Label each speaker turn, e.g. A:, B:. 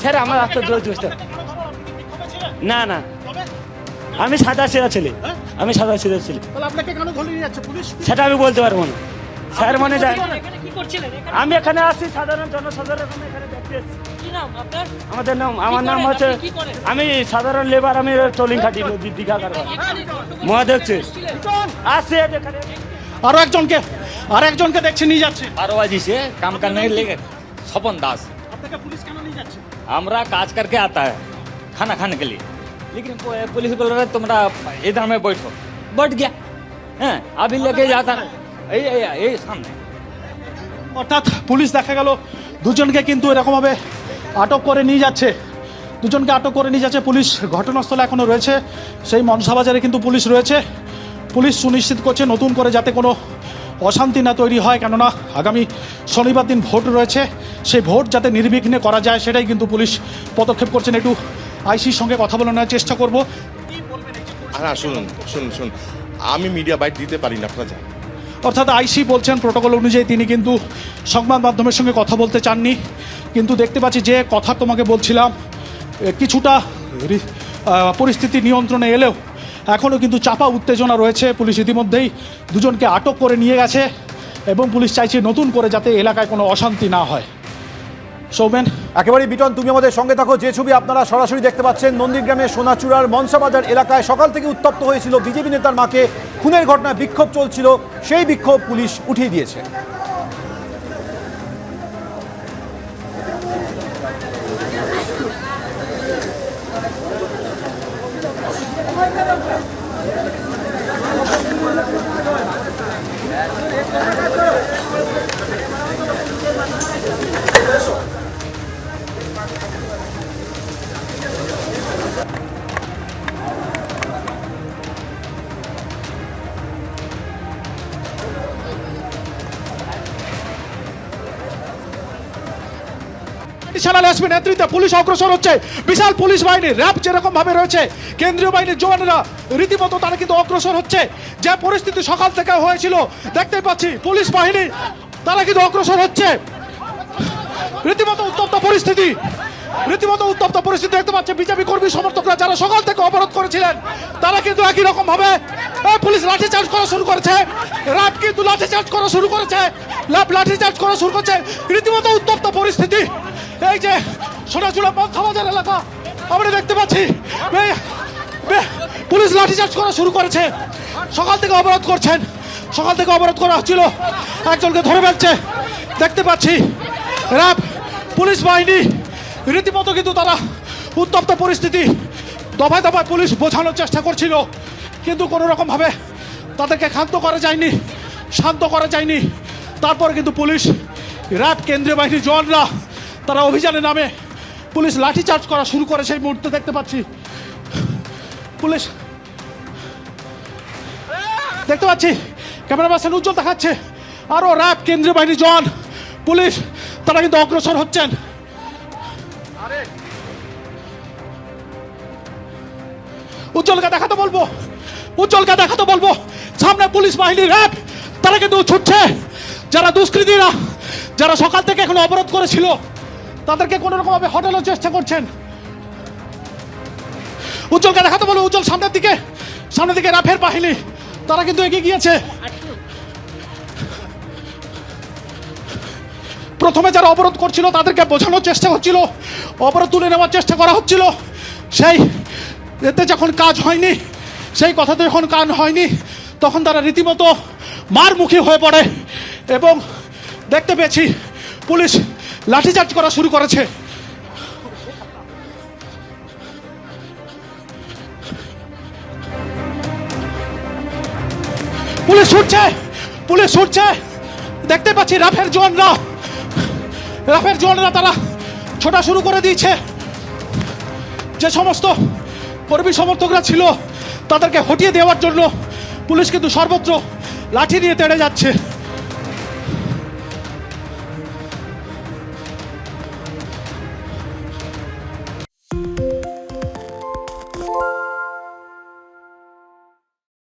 A: Sir আমার রাস্তা দোষ না না। আমি সাদা সেরা ছেলে। আমি সাদা সেরা ছেলে। সেটা আমি বলতে পারব না। স্যার মনে যায় আমি এখানে আসি সাধারণ জনসাধারণ আমাদের নাম আমার নাম হচ্ছে আমি সাধারণ লেবার আমি টোলিং খাটি দীঘা মহা দেখছে আছে
B: আরও একজনকে আর একজনকে দেখছে নিয়ে যাচ্ছে।
C: আরও আজি সে কাজ নেই লেগে স্বপন দাস।
B: আপনাকে পুলিশ কেন নিয়ে যাচ্ছে
C: हमरा काज करके आता है खाना खाने के लिए लेकिन पु- पुलिस बोल रहा है तुम्हारा इधर में बैठो बैठ गया हैं अभी लेके जाता यही यही यही सामने
B: অর্থাৎ পুলিশ দেখা গেল দুজনকে কিন্তু এরকমভাবে আটক করে নিয়ে যাচ্ছে দুজনকে আটক করে নিয়ে যাচ্ছে পুলিশ ঘটনাস্থলে এখনও রয়েছে সেই মনসা বাজারে কিন্তু পুলিশ রয়েছে পুলিশ সুনিশ্চিত করছে নতুন করে যাতে কোনো অশান্তি না তৈরি হয় কেননা আগামী শনিবার দিন ভোট রয়েছে সেই ভোট যাতে নির্বিঘ্নে করা যায় সেটাই কিন্তু পুলিশ পদক্ষেপ করছেন। একটু আইসির সঙ্গে কথা বলে নেওয়ার চেষ্টা করব।
D: হ্যাঁ শুনুন শুনুন শুনুন। আমি মিডিয়া বাইট দিতে পারি না আপনারা
B: অর্থাৎ আইসি বলছেন প্রোটোকল অনুযায়ী তিনি কিন্তু সংবাদ মাধ্যমের সঙ্গে কথা বলতে চাননি। কিন্তু দেখতে পাচ্ছি যে কথা তোমাকে বলছিলাম কিছুটা পরিস্থিতি নিয়ন্ত্রণে এলেও এখনও কিন্তু চাপা উত্তেজনা রয়েছে। পুলিশ ইতিমধ্যেই দুজনকে আটক করে নিয়ে গেছে এবং পুলিশ চাইছে নতুন করে যাতে এলাকায় কোনো অশান্তি না হয়। সৌমেন
E: একেবারেই বিটন, তুমি আমাদের সঙ্গে থাকো। যে ছবি আপনারা সরাসরি দেখতে পাচ্ছেন, নন্দীগ্রামের সোনাচূড়ার মনসাবাজার এলাকায় সকাল থেকে উত্তপ্ত হয়েছিল বিজেপি নেতার মাকে। খুনের ঘটনায় বিক্ষোভ চলছিল, সেই বিক্ষোভ পুলিশ উঠিয়ে দিয়েছে।
B: এডিশনাল আসবে নেতৃত্বে পুলিশ অগ্রসর হচ্ছে। বিশাল পুলিশ বাহিনী, র্যাব যেরকম ভাবে রয়েছে, কেন্দ্রীয় বাহিনীর জওয়ানেরা রীতিমতো তারা কিন্তু অগ্রসর হচ্ছে। যে পরিস্থিতি সকাল থেকে হয়েছিল, দেখতে পাচ্ছি পুলিশ বাহিনী, তারা কিন্তু অগ্রসর হচ্ছে। রীতিমতো উত্তপ্ত পরিস্থিতি। রীতিমতো উত্তপ্ত পরিস্থিতি দেখতে পাচ্ছে বিজেপি কর্মী সমর্থকরা যারা সকাল থেকে অবরোধ করেছিলেন, তারা কিন্তু একই রকম ভাবে পুলিশ লাঠি চার্জ করা শুরু করেছে র্যাব কিন্তু লাঠি চার্জ করা শুরু করেছে লাঠি চার্জ করা শুরু করেছে, রীতিমতো উত্তপ্ত পরিস্থিতি। এই যে সোনাচুলা মধ্যবাজার এলাকা, আমরা দেখতে পাচ্ছি পুলিশ লাঠি চার্জ করা শুরু করেছে, সকাল থেকে অবরোধ করছেন, সকাল থেকে অবরোধ করা হচ্ছিল, একজনকে ধরে ফেলছে, দেখতে পাচ্ছি র্যাব পুলিশ বাহিনী রীতিমতো কিন্তু তারা উত্তপ্ত পরিস্থিতি, দফায় দফায় পুলিশ বোঝানোর চেষ্টা করছিল। কিন্তু কোনো রকমভাবে তাদেরকে ক্ষান্ত করা যায়নি, শান্ত করা যায়নি। তারপর কিন্তু পুলিশ, র্যাব, কেন্দ্রীয় বাহিনীর জওয়ানরা তারা অভিযানে নামে পুলিশ লাঠিচার্জ করা শুরু করে সেই মুহূর্তে দেখতে পাচ্ছি। পুলিশ দেখতে পাচ্ছি, ক্যামেরা পার্সন উজ্জ্বল দেখাচ্ছে। আরও র্যাব, কেন্দ্রীয় বাহিনীর জওয়ান, পুলিশ, তারা কিন্তু অগ্রসর হচ্ছেন। উজ্জ্বলকে দেখাতে বলব। উজ্জ্বলকে দেখাতে বলব। সামনে পুলিশ বাহিনী র্যাব, তারা কিন্তু ছুটছে। যারা দুষ্কৃতীরা, যারা সকাল থেকে এখন অবরোধ করেছিল, তাদেরকে কোনো রকম ভাবে হটানোর চেষ্টা করছেন। উজ্জ্বলকে দেখাতে বলব, উজ্জ্বল সামনের দিকে সামনের দিকে র্যাফের বাহিনী, তারা কিন্তু এগিয়ে গিয়েছে। প্রথমে যারা অবরোধ করছিল, তাদেরকে বোঝানোর চেষ্টা হচ্ছিল, অবরোধ তুলে নেওয়ার চেষ্টা করা হচ্ছিল। সেই এতে যখন কাজ হয়নি, সেই কথাতে যখন কান হয়নি, তখন তারা রীতিমতো মারমুখী হয়ে পড়ে এবং দেখতে পেয়েছি পুলিশ লাঠিচার্জ করা শুরু করেছে। পুলিশ ছুটছে পুলিশ ছুটছে। দেখতে পাচ্ছি রাফের জওয়ানরা রাফের জলরা তারা ছোটা শুরু করে দিয়েছে। যে সমস্ত কর্মী সমর্থকরা ছিল, তাদেরকে হটিয়ে দেওয়ার জন্য পুলিশ কিন্তু সর্বত্র লাঠি নিয়ে তেড়ে যাচ্ছে।